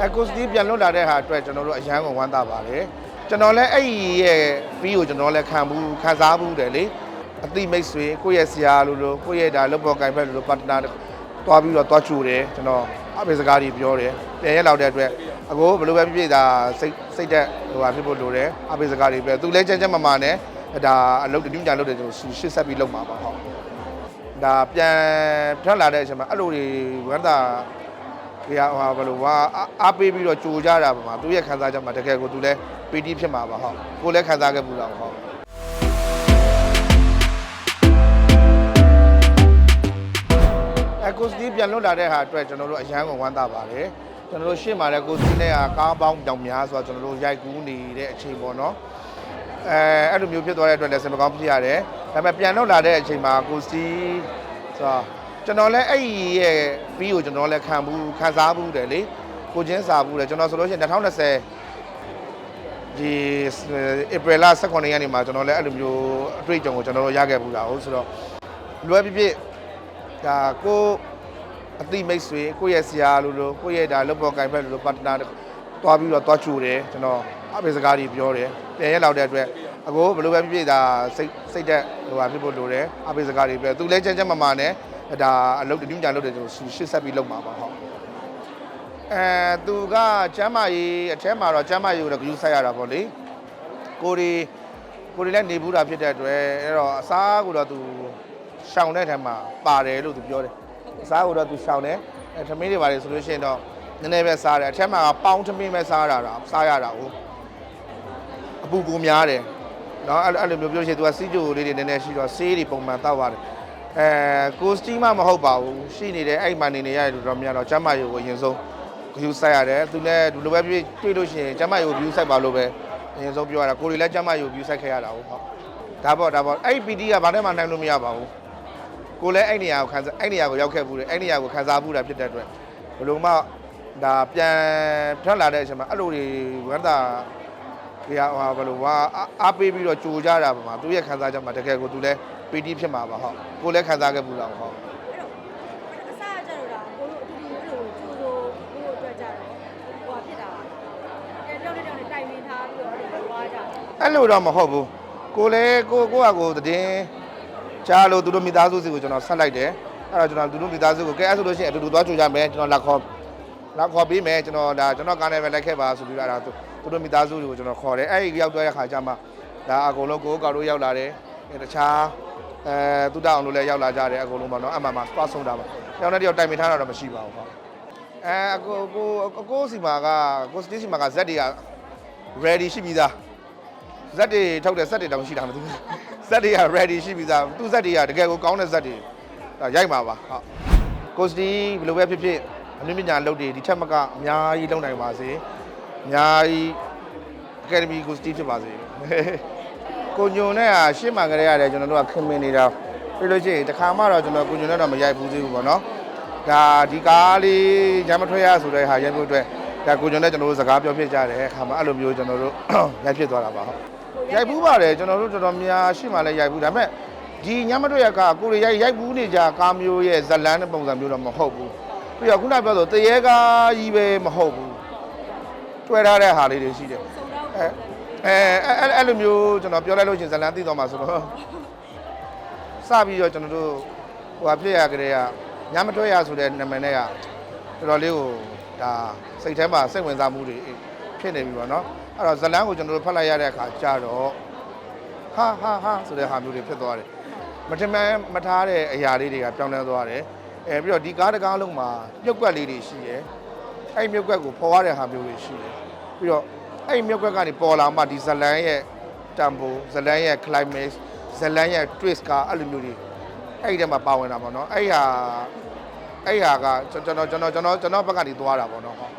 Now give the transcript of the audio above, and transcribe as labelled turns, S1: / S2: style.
S1: အဲကိုစတီပြန်လွတ်လာတဲ့ဟာအတွက်ကျွန်တော်တို့အရန်ကိုဝမ်းသာပါတယ်ကျွန်တော်လည်းအဲ့ဒီရဲ့ပြီးကိုကျွန်တော်လည်းခံဘူးခံစားဘူးတယ်လေအတိမိတ်ဆွေကိုယ့်ရဲ့ဆရာလိုလိုကိုယ့်ရဲ့ဒါလုပ်ပေါ်ကင်ဖက်လိုလိုပါတနာတွားပြီးတော့တွားချူတယ်ကျွန်တော်အပိစကားတွေပြောတယ်ပြန်ရက်လောက်တဲ့အတွက်အကိုဘယ်လိုပဲဖြစ်ဖြစ်ဒါစိတ်စိတ်သက်ဟိုဟာဖြစ်ဖို့လိုတယ်အပိစကားတွေပြောသူလည်းကြမ်းကြမ်းမာမာနဲ့ဒါအလုပ်တူးကြလုပ်တယ်ကျွန်တော်ရှေ့ဆက်ပြီးလုပ်မှာပါဟုတ်ဒါပြန်ထွက်လာတဲ့အချိန်မှာအဲ့လိုတွေဝမ်းသာ ကြရဟောဘယ်လိုဝါအားပေးပြီးတော့ကြိုကြတာပါမှာသူရဲ့ခံစားချက်မှာတကယ်ကိုသူလည်းပီတိဖြစ်မှာပါဟုတ်ကိုလည်းခံစားခဲ့ဘူးလားဟုတ်အကိုစတီပြန်လွတ်လာတဲ့ဟာအတွက်ကျွန်တော်တို့အရန်ကိုဝမ်းသာပါတယ်ကျွန်တော်တို့ရှေ့မှာလည်းကိုစတီနဲ့ကားပေါင်းတောင်များဆိုတော့ကျွန်တော်တို့ရိုက်ကူးနေတဲ့အချိန်ပေါ့နော်အဲအဲ့လိုမျိုးဖြစ်သွားတဲ့အတွက်လည်းစင်မကောင်းဖြစ်ရတယ်။ဒါပေမဲ့ပြန်တော့လာတဲ့အချိန်မှာကိုစီဆိုတော့ကျွန်တော်လည်းအဲ့ဒီရဲ့ ပြီးကိုကျွန်တော်လည်းခံဘူးခံစားဘူးတယ်လေ။ကိုချင်းစားဘူးတယ်ကျွန်တော်ဆိုလို့ရှိရင်2020ဒီဧပြီလ18ရက်နေ့မှာကျွန်တော်လည်းအဲ့လိုမျိုးအတွေ့အကြုံကိုကျွန်တော်တို့ရခဲ့ဘူးတာဟုတ်ဆိုတော့လွယ်ပြပြဒါကိုအတိမိတ်ဆွေကိုယ့်ရဲ့ဆရာလိုလိုကိုယ့်ရဲ့ဒါလုပ်ပေါ်ကင်ဖက်လိုလိုပါတနာတွားပြီးတော့တွားချူတယ်ကျွန်တော်အပိစကားတွေပြောတယ်ပြန်ရက်လောက်တဲ့အတွက်အကိုဘယ်လိုပဲဖြစ်ဖြစ်ဒါစိတ်စိတ်သက်ဟိုဟာဖြစ်ဖို့လိုတယ်အပိစကားတွေပြောသူလည်းကြမ်းကြမ်းမာမာနဲ့ ဒါအလုပ်တတိယကြာလုပ်တယ်ကျွန်တော်ရှစ်ဆက်ပြီးလုပ်မှာပါဟုတ်အဲသူကကျမ်းမာရေးအထက်မှာတော့ကျမ်းမာရေးကိုတော့ဂရုစိုက်ရတာပေါ့လေကိုရီကိုရီလည်းနေဘူးတာဖြစ်တဲ့အတွက်အဲ့တော့အစားကိုတော့သူရှောင်တဲ့ထက်မှာပါတယ်လို့သူပြောတယ်အစားကိုတော့သူရှောင်တယ်အဲထမင်းတွေပါတယ်ဆိုလို့ရှိရင်တော့နည်းနည်းပဲစားတယ်အထက်မှာကပေါင်းထမင်းပဲစားရတာစားရတာဟုတ်အပူကူများတယ်နော်အဲ့လိုမျိုးပြောချင်သူကစီးကြိုလေးတွေနည်းနည်းရှိတော့ဆေးတွေပုံမှန်တောက်ပါတယ် အဲကိုစတီမမဟုတ်ပါဘူးရှိနေတယ်အဲ့မှနေနေရတယ်လို့တော့များတော့ကျမ်းမာရေးကိုအရင်ဆုံးဂယူဆိုင်ရတယ်သူလည်းဒီလိုပဲပြေးတွေ့လို့ရှိရင်ကျမ်းမာရေးကိုဂယူဆိုင်ပါလို့ပဲအရင်ဆုံးပြောရတာကိုတွေလည်းကျမ်းမာရေးကိုဂယူဆိုင်ခဲ့ရတာဟုတ်ဟုတ်ဒါပေါ့ဒါပေါ့အဲ့ PD ကဘာနဲ့မှနိုင်လို့မရပါဘူးကိုလည်းအဲ့နေရာကိုခံစားအဲ့နေရာကိုရောက်ခဲ့ဘူးတယ်အဲ့နေရာကိုခံစားဘူးတာဖြစ်တဲ့အတွက်ဘယ်လိုမှဒါပြန်ထွက်လာတဲ့အချိန်မှာအဲ့လိုတွေဝမ်းသာကြရဟောဘယ်လိုဝါအားပေးပြီးတော့ကြိုကြတာပါမှာသူရဲ့ခံစားချက်မှာတကယ်ကိုသူလည်း ပီတိဖြစ်မှာပါဟုတ်ကိုလည်းခံစားခဲ့ဘူးလားဟုတ်
S2: အစားကြတော့လားကိုတို့အတူတူအဲ့လိုကျိုးဆိုကိုတို့အတွက်ကြတော့ဟိုဟာဖြစ်တာအဲကြောက်တဲ့ကြောက်တဲ့တိုင်ပင်ထားပြီးတော့အဲ့လိုသွားကြတယ်
S1: အဲ့လိုတော့မဟုတ်ဘူးကိုလည်းကိုကိုကကိုတည်င်းကြားလို့သူတို့မိသားစုစီကိုကျွန်တော်ဆက်လိုက်တယ်အဲ့တော့ကျွန်တော်သူတို့မိသားစုကိုကဲအဲ့ဆိုလို့ရှိရင်အတူတူသွားကြိုကြမယ်ကျွန်တော်လက်ခေါ်လက်ခေါ်ပေးမယ်ကျွန်တော်ဒါကျွန်တော်ကားနဲ့ပဲလိုက်ခဲ့ပါဆိုပြီးတော့အဲ့ဒါသူသူတို့မိသားစုတွေကိုကျွန်တော်ခေါ်တယ်အဲ့ဒီရောက်တော့ရခါကျမှဒါအကုန်လုံးကိုကောက်တို့ရောက်လာတယ်အဲ တခြားအဲသူတအောင်လို့လည်းရောက်လာကြတယ်အကုန်လုံးပေါ့နော်အမှန်မှသွားဆုံးတာပါတယောက်နဲ့တယောက်တိုင်ပင်ထားတာတော့မရှိပါဘူးဟုတ်အဲအကိုကိုအကိုစီမာကကိုစတီစီမာကဇက်တွေက ready ရှိပြီးသားဇက်တွေထုတ်တဲ့ဇက်တွေတောင်ရှိတာမသိဘူးဇက်တွေက ready ရှိပြီးသားသူ့ဇက်တွေကတကယ်ကိုကောင်းတဲ့ဇက်တွေဒါရိုက်မှာပါဟုတ်ကိုစတီဘယ်လိုပဲဖြစ်ဖြစ်အနည်းပညာလုပ်တွေဒီထက်မကအများကြီးလုပ်နိုင်ပါစေအများကြီး academy ကိုစတီဖြစ်ပါစေ ကိုညုံနဲ့ကရှေ့မှာကလေးရတယ်ကျွန်တော်တို့ကခင်မင်နေတာပြီးလို့ရှိရင်တခါမှတော့ကျွန်တော်ကိုညုံနဲ့တော့မရိုက်ဘူးသေးဘူးပေါ့နော်ဒါဒီကားလေးရမ်းမထွက်ရဆိုတဲ့ဟာရိုက်ဖို့အတွက်ဒါကိုညုံနဲ့ကျွန်တော်တို့စကားပြောဖြစ်ကြတယ်အခါမှာအဲ့လိုမျိုးကျွန်တော်တို့ရိုက်ဖြစ်သွားတာပါဟုတ်ရိုက်ဘူးပါတယ်ကျွန်တော်တို့တော်တော်များရှိမှလည်းရိုက်ဘူးဒါပေမဲ့ဒီညမတွေ့ရကကိုရီရိုက်ရိုက်ဘူးနေကြကားမျိုးရဲ့ဇလန်းတဲ့ပုံစံမျိုးတော့မဟုတ်ဘူးပြီးတော့ခုနပြောဆိုတရေကားကြီးပဲမဟုတ်ဘူးတွေ့ထားတဲ့ဟာလေးတွေရှိတယ်
S2: စုံတော့
S1: အဲ အဲအဲ့အဲ့လိုမျိုးကျွန်တော်ပြောလိုက်လို့ရှိရင်ဇလန်းသိတော့မှာဆိုတော့စပြီးတော့ကျွန်တော်တို့ဟိုဟာဖြစ်ရကြတဲ့ကညမတွေ့ရဆိုတဲ့နာမည်နဲ့ကတော်တော်လေးကိုဒါစိတ်ထဲမှာစိတ်ဝင်စားမှုတွေဖြစ်နေပြီပေါ့နော်အဲ့တော့ဇလန်းကိုကျွန်တော်တို့ဖတ်လိုက်ရတဲ့အခါကျတော့ဟာဟာဟာဆိုတဲ့ဟာမျိုးတွေဖြစ်သွားတယ်မထင်မှန်မထားတဲ့အရာလေးတွေကပြောင်းလဲသွားတယ်အဲပြီးတော့ဒီကားတကားလုံးမှာမြုပ်ကွက်လေးတွေရှိတယ်အဲ့မြုပ်ကွက်ကိုပေါ်ရတဲ့ဟာမျိုးတွေရှိတယ်ပြီးတော့ အဲ့မြုပ်ကွက်ကနေပေါ်လာမှဒီဇလန်ရဲ့တမ်ပိုဇလန်ရဲ့ climax ဇလန်ရဲ့ twist ကအဲ့လိုမျိုးတွေအဲ့ဒီထဲမှာပါဝင်တာပေါ့နော်အဲ့ဟာအဲ့ဟာကကျွန်တော်ကျွန်တော်ကျွန်တော်ကျွန်တော်ဘက်ကနေသွားတာပေါ့နော်ဟုတ်